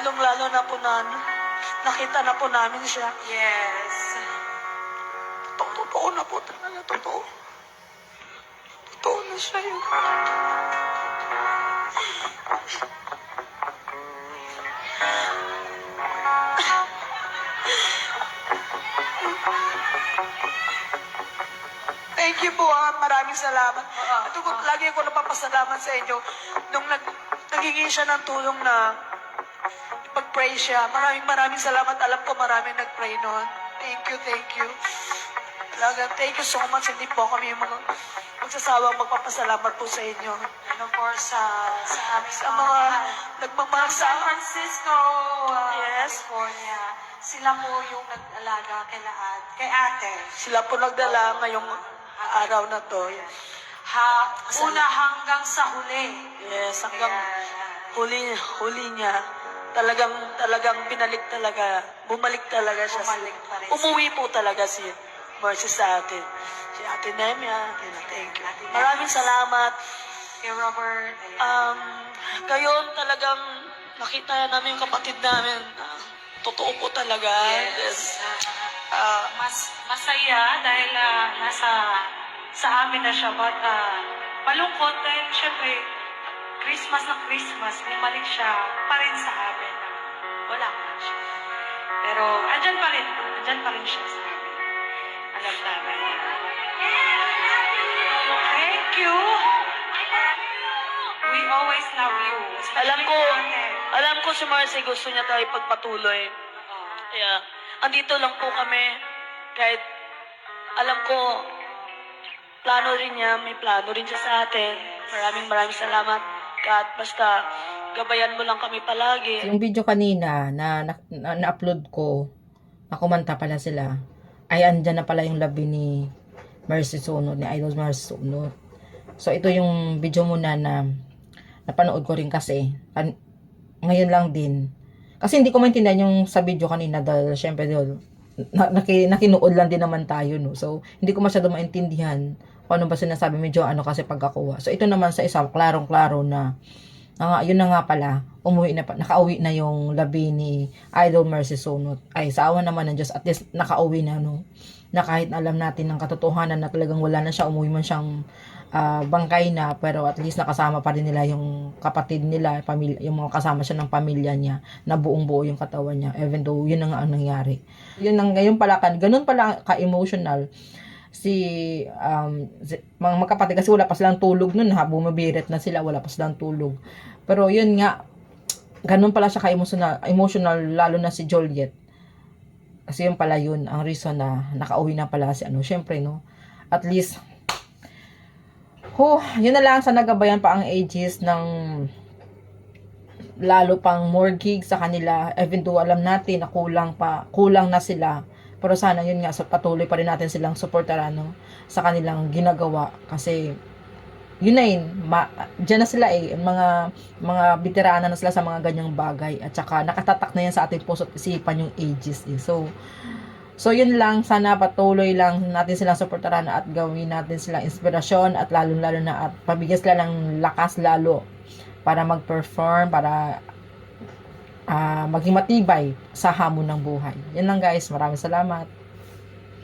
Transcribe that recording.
lalong-lalo na po na nakita na po namin siya. Yes. Totoo, totoo na po talaga, totoo. Totoo na siya yun. Thank you po, ah. maraming salamat. At ako, lagi ako napapasalamat sa inyo. Nung nag, nagiging siya ng tulong na pag-pray siya. Maraming maraming salamat. Alam ko maraming nag-pray noon. Thank you, thank you. Talaga, thank you so much. Hindi po kami mga magsasawang magpapasalamat po sa inyo. And of course, sa sa aming Sa mga nagmamahal From sa San Francisco, uh, Yes. California. Sila po yung nag-alaga kay, lahat, kay ate. Sila po nagdala ngayong araw na to. Ha, una hanggang sa huli. Yes, hanggang huli, huli niya. Talagang, talagang binalik talaga. Bumalik talaga siya. Bumalik pa rin. Umuwi po talaga si Mercy sa atin. Si Ate Nemia. Thank you. Ate Nemia. Maraming salamat. Kay Robert. Ayan. Um, ngayon talagang nakita namin yung kapatid namin. na totoo po talaga. yes. Ah, mas masaya dahil ah, nasa sa amin na siya but ah, malungkot dahil syempre Christmas na Christmas bumalik siya pa rin sa amin na wala na siya pero andyan pa rin andyan pa rin siya sa amin alam namin thank you we always love you alam ko, alam ko si Marcy gusto niya tayo pagpatuloy. Kaya, andito lang po kami. Kahit, alam ko, plano rin niya, may plano rin siya sa atin. Maraming maraming salamat. Kat, basta, gabayan mo lang kami palagi. Yung video kanina na, na, na, na-upload ko, nakumanta pala sila, ay andyan na pala yung labi ni Mercy Sunod, ni Idol Mercy Sunod. So, ito yung video muna na napanood ko rin kasi. Pan, ngayon lang din. Kasi hindi ko maintindihan yung sa video kanina dahil syempre dahil na, naki, nakinuod lang din naman tayo, no? So, hindi ko masyado maintindihan kung ano ba sinasabi medyo ano kasi pagkakuha. So, ito naman sa isa, klarong-klaro na Ah, yun na nga pala, umuwi na nakauwi na yung labi ni Idol Mercy Sunot. Ay, sa awa naman ng Diyos, at least nakauwi na, no? Na kahit alam natin ng katotohanan na talagang wala na siya, umuwi man siyang ah, bangkay na, pero at least nakasama pa rin nila yung kapatid nila, pamilya, yung mga kasama siya ng pamilya niya, na buong buo yung katawan niya, even though yun na nga ang nangyari. Yun ang ngayon pala, ganun pala ka-emotional si um si, mga magkapatid kasi wala pa silang tulog nun ha? Bumabirit na sila wala pa silang tulog. Pero yun nga ganun pala siya ka-emotional emotional lalo na si Joliet kasi yun pala yun ang reason na nakauwi na pala si ano syempre no? At least ho yun na lang sa nagabayan pa ang ages ng lalo pang more gigs sa kanila. Even though alam natin na kulang pa kulang na sila pero sana yun nga so patuloy pa rin natin silang suportahan no, sa kanilang ginagawa. Kasi yun na yun, ma, dyan na sila eh, mga, mga veterana na sila sa mga ganyang bagay. At saka nakatatak na yan sa ating puso at isipan yung ages eh. So, so yun lang, sana patuloy lang natin silang suportahan at gawin natin silang inspirasyon at lalong-lalo na at pabigyan sila ng lakas lalo para mag-perform, para ah, maging matibay sa hamon ng buhay. Yan lang guys, maraming salamat.